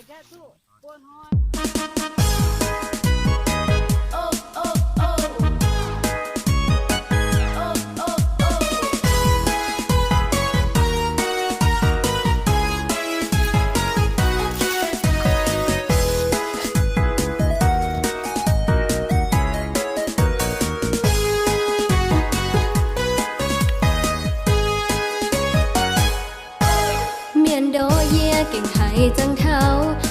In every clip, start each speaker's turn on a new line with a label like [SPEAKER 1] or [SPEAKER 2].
[SPEAKER 1] าตาเเก่
[SPEAKER 2] งให้จังเท้า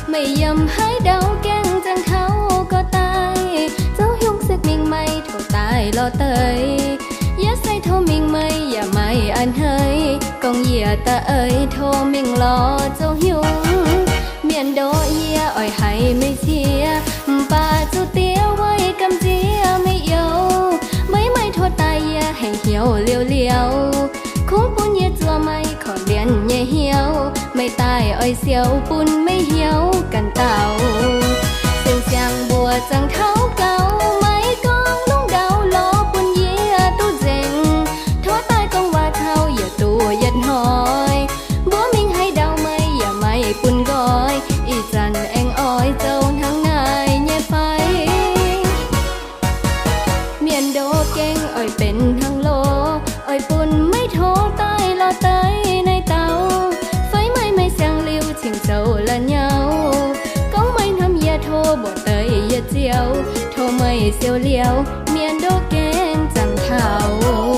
[SPEAKER 2] ไม่ยำให้เดาแก่งจังเขาก็ตายเจ้ายุงสึกมิงไม่โทตายรอเตยอย่าใส่โทมิงไม่อย่าไม่อันเฮยกองเหยียตะเอ่ยโทมิงรอเจ้ายุงเมียนโดเยียอ่อยให้ไม่เชียป่าจูเตี้ยไว้กำเจียไม่เยาไม่ไม่โทษตายเยียให้เหี่ยวเลี้ยวเลี้ยวๆคงปุ้นเยจัวไม่ขอเลียนเย่เหี่ยว ไม่ตายอ้อยเสียวปุ้นไม่เหี่ยวกันเต่าเสียงเสียงบัวจังเท้าเก่าไม่กองลุงเดาล้อปุ้นเยียตู้เจงทั่วตายกองว่าเท้าอย่าตัวยัดหอยบัวมิงให้เดาไม่อย่าไม่ปุ้นก้อย อีจันแองอ้อยเจ้าทั้งนายเย่ไฟเมียนโดเก่งอ่อยเป็นทั้ง เสียวเลียว เมียนโดเก่งจังเทา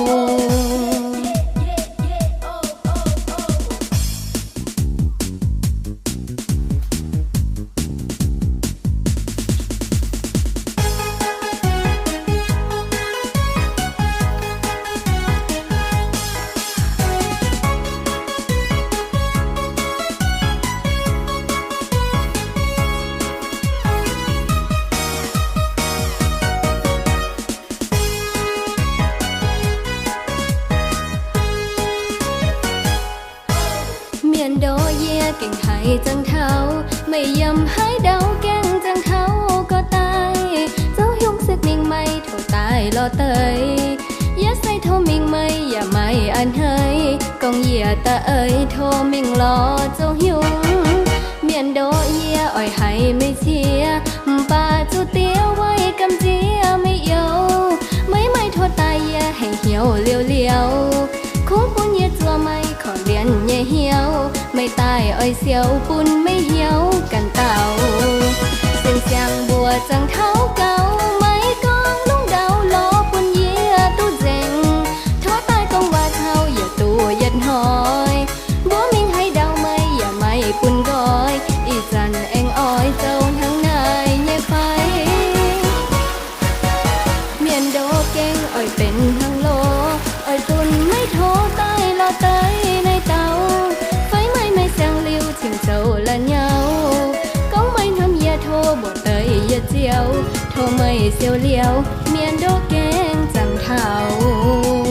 [SPEAKER 2] ยนโดเยียเก่งให้จังเท้าไม่ยำให้เดาแก่งจังเขาก็ตายเจ้ายุงสึกมิงไม่โทตายรอเตยอย่าใส่โทมิงไม่อย่าไม่อันเฮยกองเหยียตะเอ่ยโทมิงรอเจ้ายุงเมียนโดเยียอ่อยให้ไม่เชียป่าจูเตี้ยไว้กำเจียไม่เยาไม่ไม่โทษตายเยียให้เหี่ยวเลี้ยวเลี้ยวๆคงปุ้นเยจัวไม่ขอเลียนเย่เหี่ยว ไม่ตายอ้อยเสียวปุ่นไม่เหี่ยวกันเต่าเสียงเสียงบัวจังเท้าเก่า ยาเจียวโทไม่เสียวเลียว เมียนโดเก่งจังเท่า